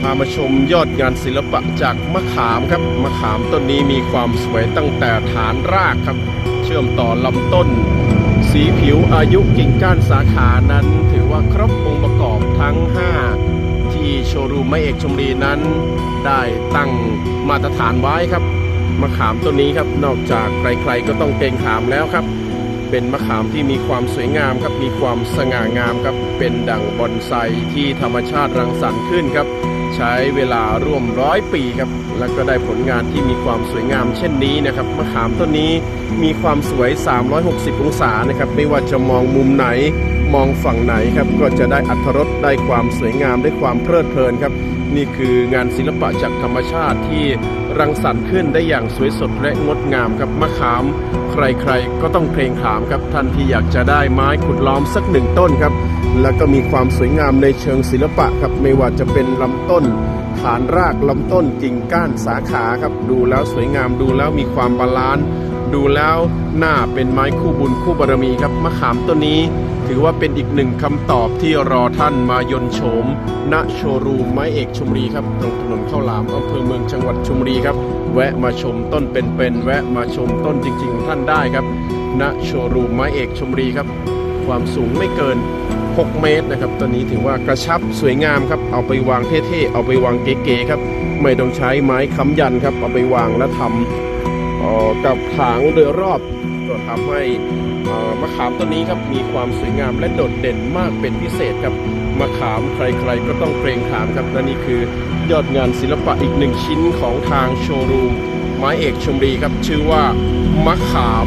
พามาชมยอดงานศิลปะจากมะขามครับ มะขามต้นนี้มีความสวยตั้งแต่ฐานรากครับ เชื่อมต่อลำต้น สีผิวอายุกิ่งก้านสาขานั้น ถือว่าครบองค์ประกอบทั้ง 5 ที่โชว์รูมไม้เอกชมรีนั้น ได้ตั้งมาตรฐานไว้ครับ มะขามต้นนี้ครับ นอกจากใครๆก็ต้องเกรงขามแล้วครับเป็นมะขามที่มีความสวยงามครับ มีความสง่างามครับ เป็นดั่งบอนไซที่ธรรมชาติรังสรรค์ขึ้นครับ ใช้เวลาร่วมร้อยปีครับ แล้วก็ได้ผลงานที่มีความสวยงามเช่นนี้นะครับมะขามต้นนี้มีความสวย 360 องศานะครับไม่ว่าจะมองมุมไหนมองฝั่งไหนครับก็จะได้อัธรสได้ความสวยงามได้ความเพลิดเพลินครับ นี่คืองานศิลปะจากธรรมชาติที่รังสรรค์ขึ้นได้อย่างสวยสดและงดงามครับมะขาม ใครๆก็ต้องเพลงขามครับท่านที่อยากจะได้ไม้ขุดล้อมสักหนึ่งต้นครับ แล้วก็มีความสวยงามในเชิงศิลปะครับไม่ว่าจะเป็นลำต้นฐานรากลำต้นกิ่งก้านสาขาครับ ดูแล้วสวยงามดูแล้วมีความบาลานซ์ดูแล้วหน้าเป็นไม้คู่บุญคู่บารมีครับมะขามต้นนี้ ถือว่าเป็นอีกหนึ่งคำตอบที่รอท่านมายนโฉมณโชรูมไม้เอกชมรีครับตรงถนนข้าวหลามอำเภอเมืองจังหวัดชมรีครับ แวะมาชมต้นเป็นๆแวะมาชมต้นจริงๆของท่านได้ครับณโชรูมไม้เอกชมรีครับ ความสูงไม่เกิน 6 เมตรนะครับตัวนี้ถือว่ากระชับสวยงามครับเอาไปวางเท่ๆเอาไปวางเก๋ๆครับไม่ต้องใช้ไม้ค้ำยันครับเอาไปวางแล้วทำกับถางโดยรอบก็ทำให้มะขามต้นนี้ครับมีความสวยงามและโดดเด่นมากเป็นพิเศษครับมะขามใครๆก็ต้องเกรงขามครับและนี่คือยอดงานศิลปะอีกหนึ่งชิ้นของทางโชว์รูมไม้เอกชมรีครับชื่อว่ามะขาม